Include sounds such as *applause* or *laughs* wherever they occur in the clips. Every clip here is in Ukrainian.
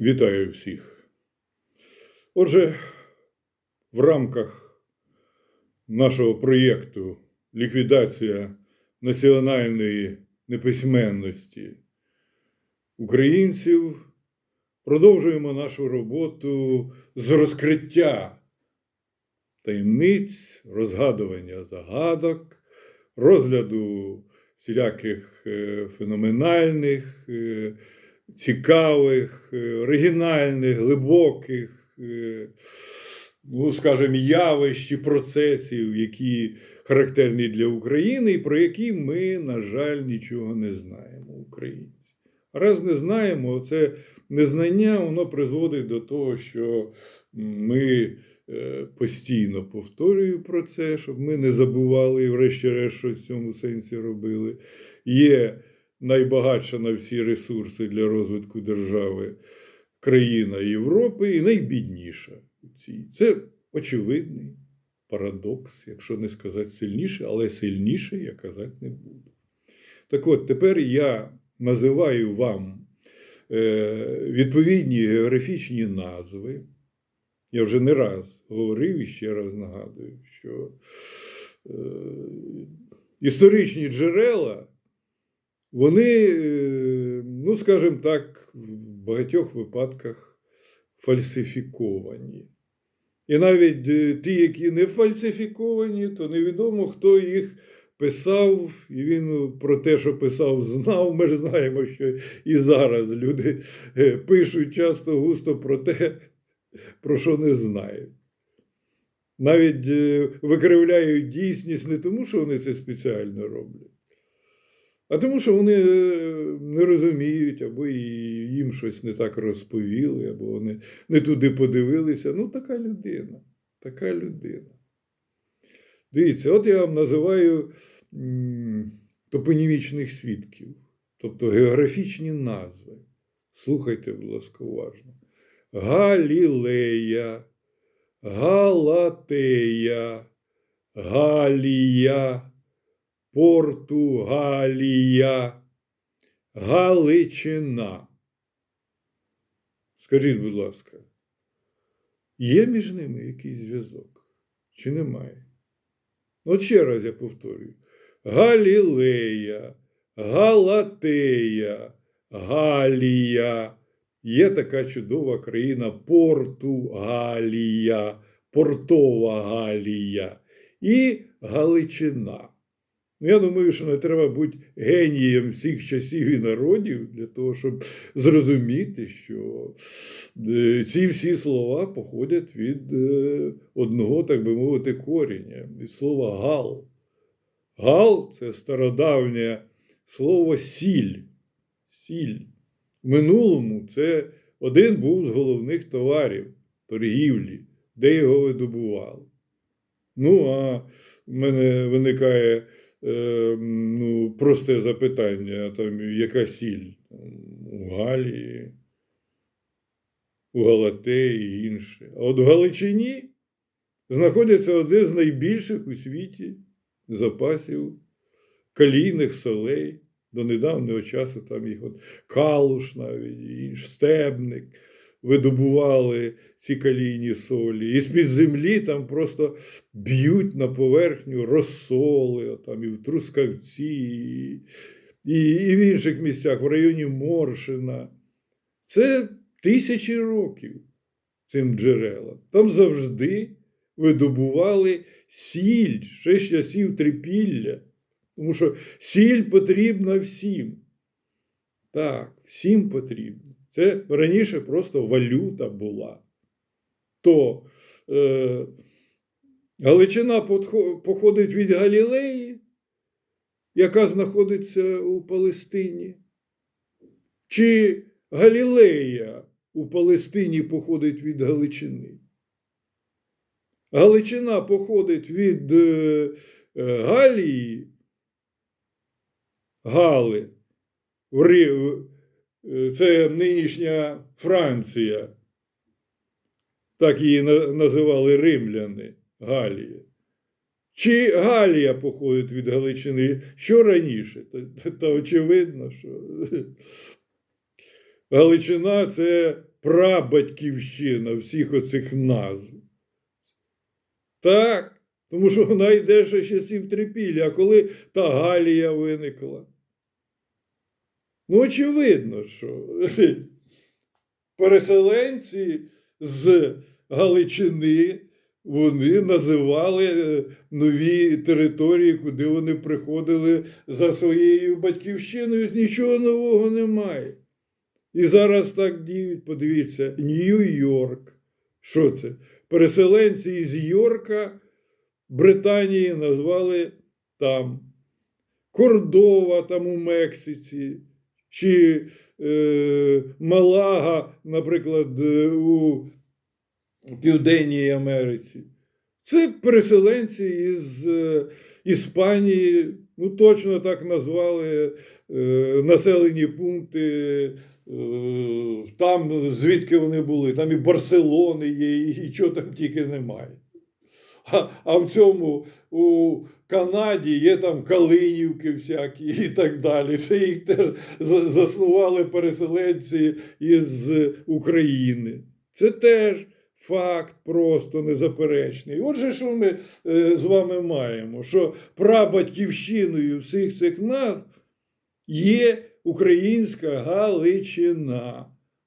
Вітаю всіх. Отже, в рамках нашого проєкту Ліквідація національної неписьменності українців продовжуємо нашу роботу з розкриття таємниць, розгадування загадок, розгляду всіляких е, феноменальних, е, цікавих, е, оригінальних, глибоких, е, ну, скажімо, явищ і процесів, які характерні для України, і про які ми, на жаль, нічого не знаємо, українці. Раз не знаємо, це незнання воно призводить до того, що ми е, постійно повторюю про це, щоб ми не забували і, врешті-решт, щось в цьому сенсі робили. Є найбагатша на всі ресурси для розвитку держави країна Європи і найбідніша. Це очевидний парадокс, якщо не сказати сильніше, але сильніше я казати не буду. Так от, тепер я називаю вам е, відповідні географічні назви. Я вже не раз говорив і ще раз нагадую, що е, історичні джерела, вони, е, ну, скажімо так, в багатьох випадках фальсифіковані. І навіть е, ті, які не фальсифіковані, то невідомо, хто їх писав, і він про те, що писав, знав. Ми ж знаємо, що і зараз люди е, пишуть часто густо про те, про що не знають. Навіть е, викривляють дійсність не тому, що вони це спеціально роблять, а тому, що вони е, не розуміють, або їм щось не так розповіли, або вони не туди подивилися. Ну, така людина. Така людина. Дивіться, от я вам називаю топонімічних свідків, тобто географічні назви. Слухайте, будь ласка, уважно. Галілея, Галатея, Галія, Португалія, Галичина. Скажіть, будь ласка, є між ними якийсь зв'язок? Чи немає? От ще раз я повторюю: Галілея, Галатея, Галія. Є така чудова країна Португалія, Портова Галія і Галичина. Ну, Я думаю, що не треба бути генієм всіх часів і народів для того, щоб зрозуміти, що е, ці всі слова походять від е, одного, так би мовити, коріння, від слова гал. Гал це стародавнє слово сіль. Сіль. В минулому це один був з головних товарів торгівлі, де його видобували. Ну, а в мене виникає ну, просте запитання: там, яка сіль? У Галії, у Галатеї і інше. А от в Галичині знаходиться один з найбільших у світі запасів калійних солей. До недавнього часу там їх от калуш навіть, і стебник видобували ці калійні солі. І з-під землі там просто б'ють на поверхню розсоли, там і в Трускавці, і, і, і в інших місцях, в районі Моршина. Це тисячі років цим джерелам. Там завжди видобували сіль, ще з часів трипілля. Тому що сіль потрібна всім. Так, всім потрібно. Це раніше просто валюта була. То е, Галичина походить від Галілеї, яка знаходиться у Палестині. Чи Галілея у Палестині походить від Галичини? Галичина походить від е, е, Галії, Гали. В Це нинішня Франція. Так її називали римляни Галія. Чи Галія походить від Галичини? Що раніше? Та, та, очевидно, що *laughs* Галичина це прабатьківщина всіх оцих назв. Так, тому що вона йде ще з часів трипілля, а коли та Галія виникла. Ну, очевидно, що *laughs* переселенці з Галичини вони називали е, нові території, куди вони приходили за своєю батьківщиною. Нічого нового немає. І зараз так діють, подивіться, Нью-Йорк. Що це? Переселенці із Йорка Британії назвали там Кордова там у Мексиці, чи е, Малага, наприклад, е, у Південній Америці. Це переселенці із е, Іспанії, ну точно так назвали е, населені пункти. е, Там, звідки вони були, там і Барселони є, і чого там тільки немає. А, а в цьому у Канаді є там Калинівки всякі і так далі. Це їх теж заснували переселенці із України. Це теж факт просто незаперечний. Отже, що ми е, з вами маємо? Що прабатьківщиною всіх цих назв є українська Галичина.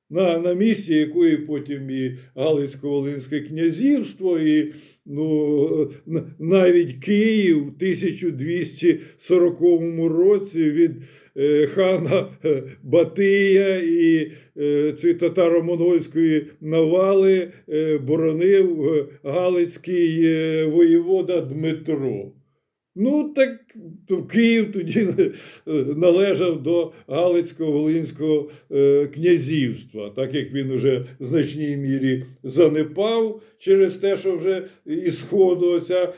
На, на місці якої потім і Галицько-Волинське князівство, і ну, навіть Київ в 1240 році від е, хана е, Батия і е, татаро-монгольської навали е, боронив е, Галицький е, воєвода Дмитро. Ну, так то Київ тоді е, належав до Галицько-Волинського е, князівства, так як він уже в значній мірі занепав через те, що вже із сходу ця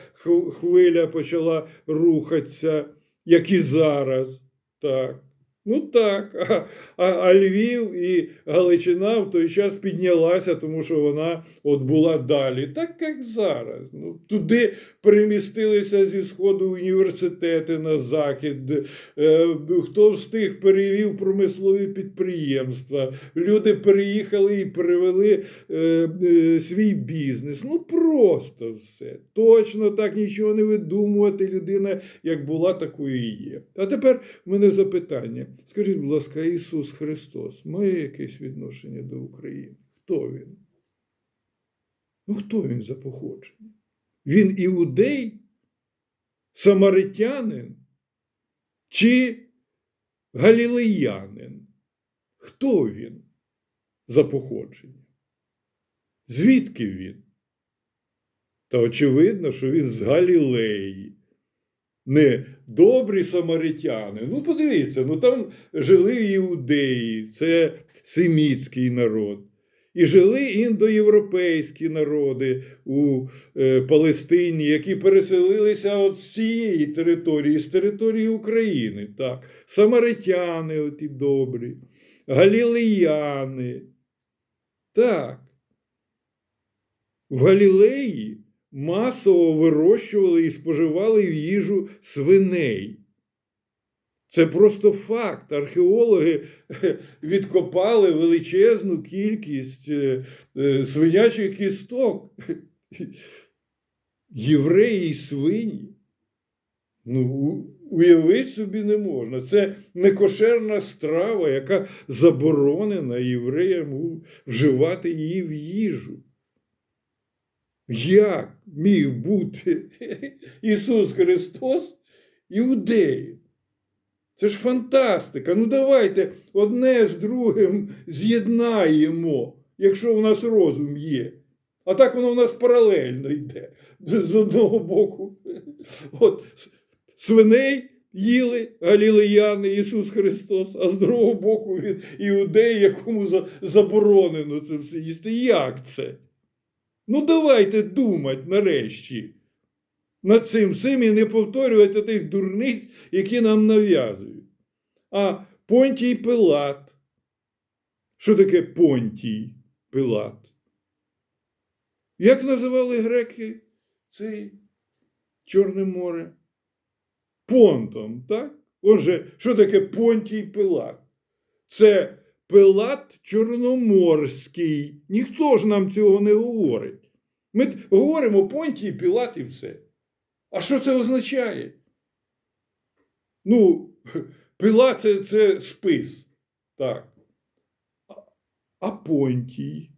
хвиля почала рухатися, як і зараз. Так. Ну так, а, а, а Львів і Галичина в той час піднялася, тому що вона от була далі, так як зараз. Ну, туди перемістилися зі сходу університети на захід. Е, хто встиг перевів промислові підприємства, люди переїхали і перевели е, е, свій бізнес. Ну просто все. Точно так нічого не видумувати. Людина як була, такою і є. А тепер в мене запитання. Скажіть, будь ласка, Ісус Христос має якесь відношення до України? Хто він? Ну, хто він за походження? Він іудей, самаритянин чи галілеянин? Хто він за походження? Звідки він? Та очевидно, що він з Галілеї. Не добрі самаритяни. Ну, подивіться, ну там жили іудеї, це семітський народ. І жили індоєвропейські народи у е, Палестині, які переселилися от з цієї території, з території України. Так. Самаритяни оті добрі, галілеяни. Так. В Галілеї масово вирощували і споживали в їжу свиней. Це просто факт. Археологи відкопали величезну кількість е, е, свинячих кісток. Євреї і свині. Ну, уявити собі не можна. Це некошерна страва, яка заборонена євреям вживати її в їжу. Як міг бути *laughs* Ісус Христос іудеєм? Це ж фантастика. Ну давайте одне з другим з'єднаємо, якщо в нас розум є. А так воно в нас паралельно йде. З одного боку. От свиней їли галілеяни Ісус Христос, а з другого боку він іудей, якому заборонено це все їсти. Як це? Ну, давайте думати нарешті над цим всім і не повторювати тих дурниць, які нам нав'язують. А Понтій Пилат. Що таке Понтій Пилат? Як називали греки цей Чорне море? Понтом, так? Отже, що таке Понтій Пилат? Це Пилат Чорноморський. Ніхто ж нам цього не говорить. Ми говоримо Понтій Пілат і все. А що це означає? Ну, Пилат це, це спис. Так. А- Понтій.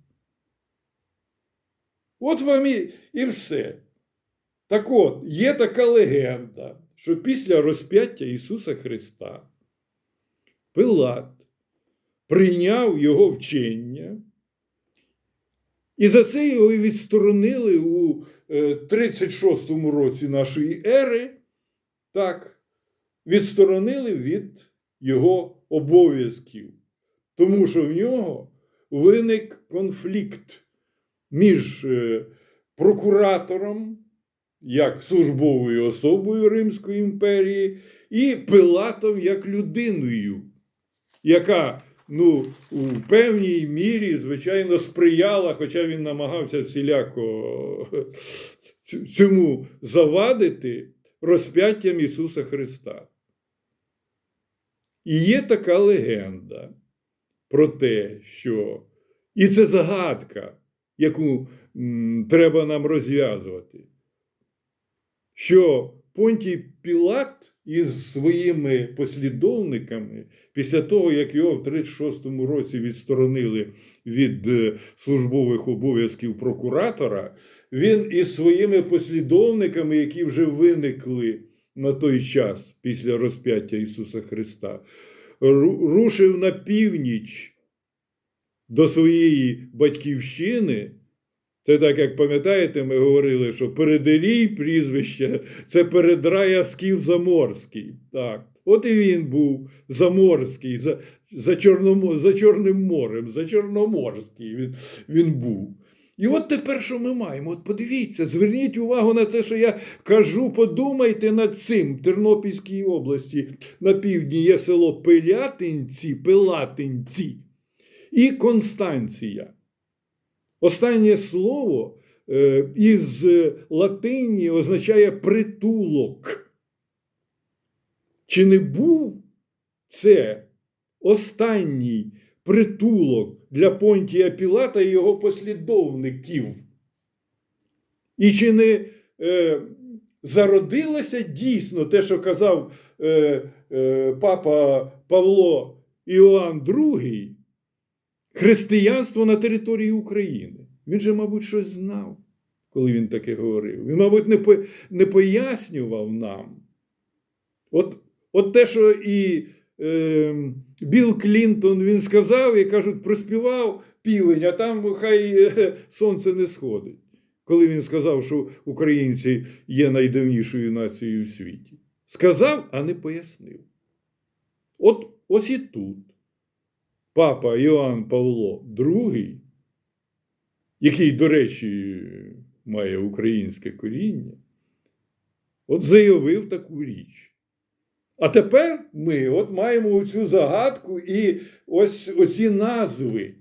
От вам і, і все. Так от, є така легенда, що після розп'яття Ісуса Христа Пилат прийняв його вчення, і за це його відсторонили у е, 36-му році нашої ери, так, відсторонили від його обов'язків, тому що в нього виник конфлікт між е, прокуратором, як службовою особою Римської імперії, і Пилатом як людиною, яка ну, у певній мірі, звичайно, сприяла, хоча він намагався всіляко цьому завадити розп'яттям Ісуса Христа. І є така легенда про те, що і це загадка, яку треба нам розв'язувати, що Понтій Пілат із своїми послідовниками, після того, як його в 36-му році відсторонили від е, службових обов'язків прокуратора, він із своїми послідовниками, які вже виникли на той час після розп'яття Ісуса Христа, рушив на північ до своєї батьківщини. Це так, як пам'ятаєте, ми говорили, що переделій прізвище це передрая Скіф Заморський. Так. От і він був Заморський, за, за, Чорномо, за Чорним морем, за Чорноморський він, він був. І от тепер що ми маємо? От подивіться, зверніть увагу на те, що я кажу, подумайте над цим. В Тернопільській області на півдні є село Пилятинці, Пилатинці і Констанція. Останнє слово е, із латині означає притулок. Чи не був це останній притулок для Понтія Пілата і його послідовників? І чи не е, зародилося дійсно те, що казав е, е, папа Павло Іоанн II, християнство на території України? Він же, мабуть, щось знав, коли він таке говорив. Він, мабуть, не, по, не пояснював нам. От, от те, що і е, Білл Клінтон він сказав, і кажуть, проспівав півень, а там хай е, сонце не сходить. Коли він сказав, що українці є найдавнішою нацією у світі. Сказав, а не пояснив. От ось і тут папа Іоанн Павло II, який, до речі, має українське коріння, от заявив таку річ. А тепер ми от маємо цю загадку і ось оці назви.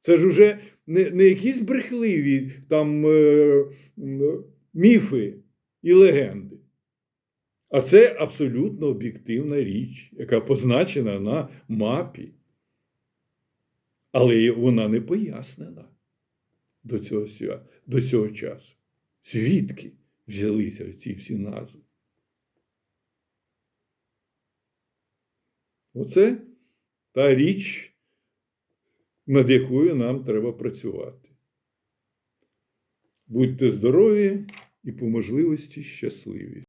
Це ж уже не, не якісь брехливі там е, міфи і легенди. А це абсолютно об'єктивна річ, яка позначена на мапі. Але вона не пояснена до цього, до цього часу. Звідки взялися ці всі назви? Оце та річ, над якою нам треба працювати. Будьте здорові і по можливості щасливі.